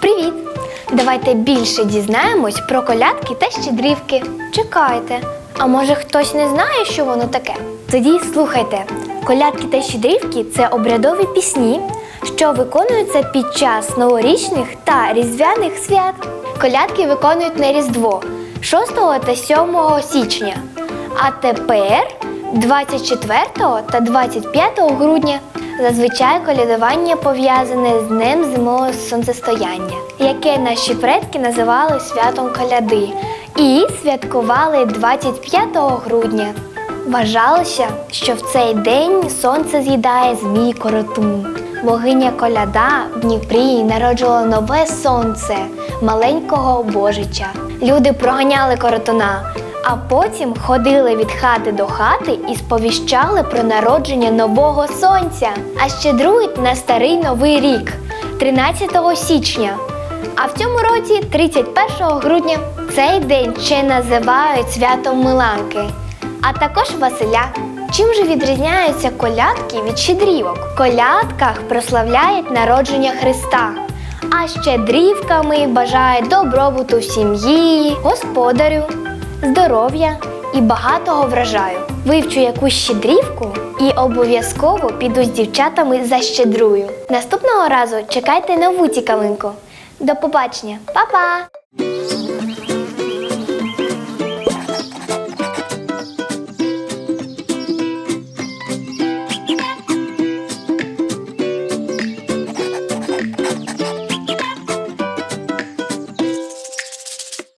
Привіт! Давайте більше дізнаємось про колядки та щедрівки. Чекайте, а може хтось не знає, що воно таке? Тоді слухайте. Колядки та щедрівки це обрядові пісні, що виконуються під час новорічних та різдвяних свят. Колядки виконують на Різдво 6 та 7 січня. А тепер 24 та 25 грудня. Зазвичай колядування пов'язане з Днем зимового сонцестояння, яке наші предки називали святом коляди, і святкували 25 грудня. Вважалося, що в цей день сонце з'їдає змій коротун. Богиня коляда в Дніпрі народжувала нове сонце, маленького божича. Люди проганяли коротуна, а потім ходили від хати до хати і сповіщали про народження нового сонця, а щедрують на старий новий рік 13 січня. А в цьому році 31 грудня цей день ще називають святом Миланки, а також Василя. Чим же відрізняються колядки від щедрівок? В колядках прославляють народження Христа, а щедрівками бажають добробуту в сім'ї, господарю, здоров'я і багатого врожаю. Вивчу якусь щедрівку і обов'язково піду з дівчатами за щедрую. Наступного разу чекайте нову цікавинку. До побачення, Па-па!